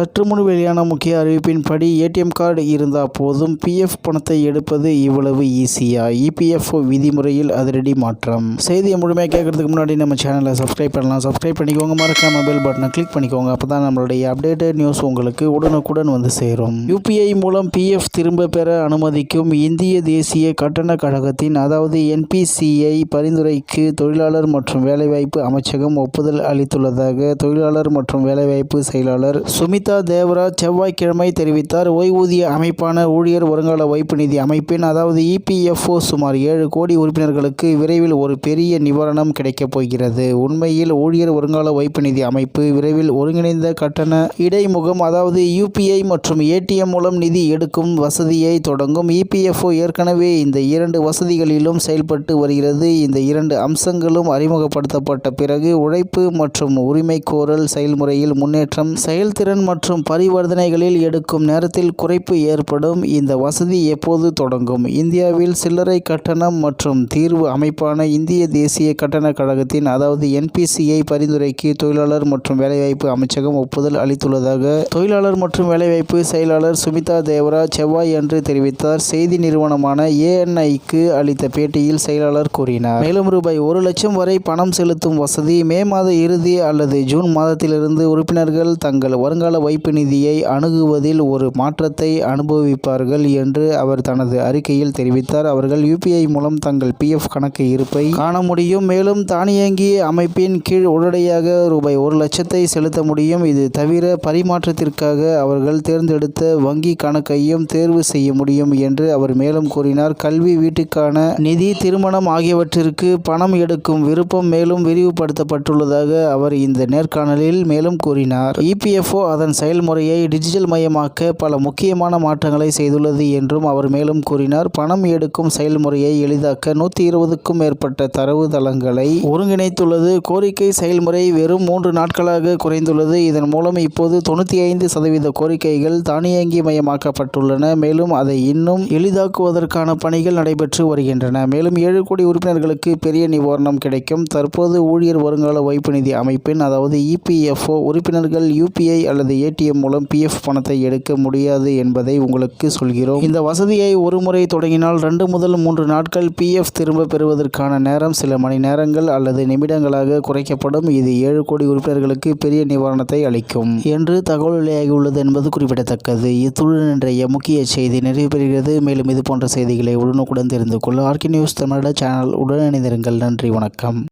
சற்று முன் வெளியான முக்கிய அறிவிப்பின்படி ஏடிஎம் கார்டு இருந்தால் போதும். பிஎஃப் பணத்தை எடுப்பது இவ்வளவு ஈஸியா? இபிஎஃப்ஓ விதிமுறையில் அதிரடி மாற்றம். செய்தியை முழுமையாக கேட்கறதுக்கு முன்னாடி நம்ம சேனலை சப்ஸ்கிரைப் பண்ணலாம். சப்ஸ்கிரைப் பண்ணிக்கோங்க. மறக்காம பெல் பட்டனை கிளிக் பண்ணிக்கோங்க. அப்போ தான் நம்மளுடைய அப்டேட்டட் நியூஸ் உங்களுக்கு உடனுக்குடன் வந்து சேரும். யூபிஐ மூலம் பிஎஃப் திரும்ப பெற அனுமதிக்கும் இந்திய தேசிய கட்டண கழகத்தின் அதாவது என்பிசிஐ பரிந்துரைக்கு தொழிலாளர் மற்றும் வேலைவாய்ப்பு அமைச்சகம் ஒப்புதல் அளித்துள்ளதாக தொழிலாளர் மற்றும் வேலைவாய்ப்பு செயலாளர் சுமித் தேவராஜ் செவ்வாய்க்கிழமை தெரிவித்தார். ஓய்வூதிய அமைப்பான ஊழியர் வருங்கால வைப்பு நிதி அமைப்பின் அதாவது இபிஎஃப்ஓ சுமார் ஏழு கோடி உறுப்பினர்களுக்கு விரைவில் ஒரு பெரிய நிவாரணம் கிடைக்கப் போகிறது. உண்மையில் ஊழியர் வருங்கால வைப்பு நிதி அமைப்பு விரைவில் ஒருங்கிணைந்த கட்டண இடைமுகம் அதாவது யூபிஐ மற்றும் ஏடிஎம் மூலம் நிதி எடுக்கும் வசதியை தொடங்கும் இபிஎஃப்ஓ ஏற்கனவே இந்த இரண்டு வசதிகளிலும் செயல்பட்டு வருகிறது. இந்த இரண்டு அம்சங்களும் அறிமுகப்படுத்தப்பட்ட பிறகு உழைப்பு மற்றும் உரிமைகோரல் செயல்முறையில் முன்னேற்றம் செயல்திறன் மற்றும் மற்றும் பரிவர்த்தனைகளில் எடுக்கும் நேரத்தில் குறைப்பு ஏற்படும். இந்த வசதி எப்போது தொடங்கும்? இந்தியாவில் சில்லறை கட்டணம் மற்றும் தீர்வு அமைப்பான இந்திய தேசிய கட்டண கழகத்தின் அதாவது என்பிசிஐ பரிந்துரைக்கு தொழிலாளர் மற்றும் வேலைவாய்ப்பு அமைச்சகம் ஒப்புதல் அளித்துள்ளதாக தொழிலாளர் மற்றும் வேலைவாய்ப்பு செயலாளர் சுமிதா தேவராஜ் செவ்வாய் அன்று தெரிவித்தார். செய்தி நிறுவனமான ஏஎன்ஐக்கு அளித்த பேட்டியில் செயலாளர் கூறினார். மேலும் ரூபாய் ஒரு லட்சம் வரை பணம் செலுத்தும் வசதி மே மாத இறுதி அல்லது ஜூன் மாதத்திலிருந்து உறுப்பினர்கள் தங்கள் வருங்கால வைப்பு நிதியை அணுகுவதில் ஒரு மாற்றத்தை அனுபவிப்பார்கள் என்று அவர் தனது அறிக்கையில் தெரிவித்தார். அவர்கள் யூபிஐ மூலம் தங்கள் பிஎஃப் கணக்கு இருப்பை காண முடியும். மேலும் தானியங்கி அமைப்பின் கீழ் உடனடியாக ரூபாய் ஒரு லட்சத்தை செலுத்த முடியும். இது தவிர பரிமாற்றத்திற்காக அவர்கள் தேர்ந்தெடுத்த வங்கி கணக்கையும் தேர்வு செய்ய முடியும் என்று அவர் மேலும் கூறினார். கல்வி வீட்டுக்கான நிதி திருமணம் ஆகியவற்றிற்கு பணம் எடுக்கும் விருப்பம் மேலும் விரிவுபடுத்தப்பட்டுள்ளதாக அவர் இந்த நேர்காணலில் மேலும் கூறினார். இபிஎஃப்ஓ அதன் செயல்முறையை டிஜிட்டல் மயமாக்க பல முக்கியமான மாற்றங்களை செய்துள்ளது என்றும் அவர் மேலும் கூறினார். பணம் எடுக்கும் செயல்முறையை எளிதாக்க நூற்றி இருபதுக்கும் மேற்பட்ட தரவு தளங்களை ஒருங்கிணைத்துள்ளது. கோரிக்கை செயல்முறை வெறும் மூன்று நாட்களாக குறைந்துள்ளது. இதன் மூலம் இப்போது தொண்ணூற்றி ஐந்து சதவீத கோரிக்கைகள் தானியங்கி மயமாக்கப்பட்டுள்ளன. மேலும் அதை இன்னும் எளிதாக்குவதற்கான பணிகள் நடைபெற்று வருகின்றன. மேலும் ஏழு கோடி உறுப்பினர்களுக்கு பெரிய நிவாரணம் கிடைக்கும். தற்போது ஊழியர் வருங்கால வைப்பு நிதி அமைப்பின் அதாவது இபிஎஃப்ஓ உறுப்பினர்கள் யூபிஐ அல்லது ஏடிஎம் மூலம் பிஎஃப் பணத்தை எடுக்க முடியாது என்பதை உங்களுக்கு சொல்கிறோம். இந்த வசதியை ஒரு முறை தொடங்கினால் ரெண்டு முதல் மூன்று நாட்கள் பிஎஃப் திரும்ப பெறுவதற்கான நேரம் சில மணி நேரங்கள் அல்லது நிமிடங்களாக குறைக்கப்படும். இது ஏழு கோடி உறுப்பினர்களுக்கு பெரிய நிவாரணத்தை அளிக்கும் என்று தகவல் வெளியாகியுள்ளது என்பது குறிப்பிடத்தக்கது. இத்துடன் இன்றைய முக்கிய செய்தி நிறைவு பெறுகிறது. மேலும் இது போன்ற செய்திகளை உடனுக்குடன் தெரிந்து கொள்ள ஆர்கி நியூஸ் தமிழக சேனல் உடன் இணைந்திருங்கள். நன்றி வணக்கம்.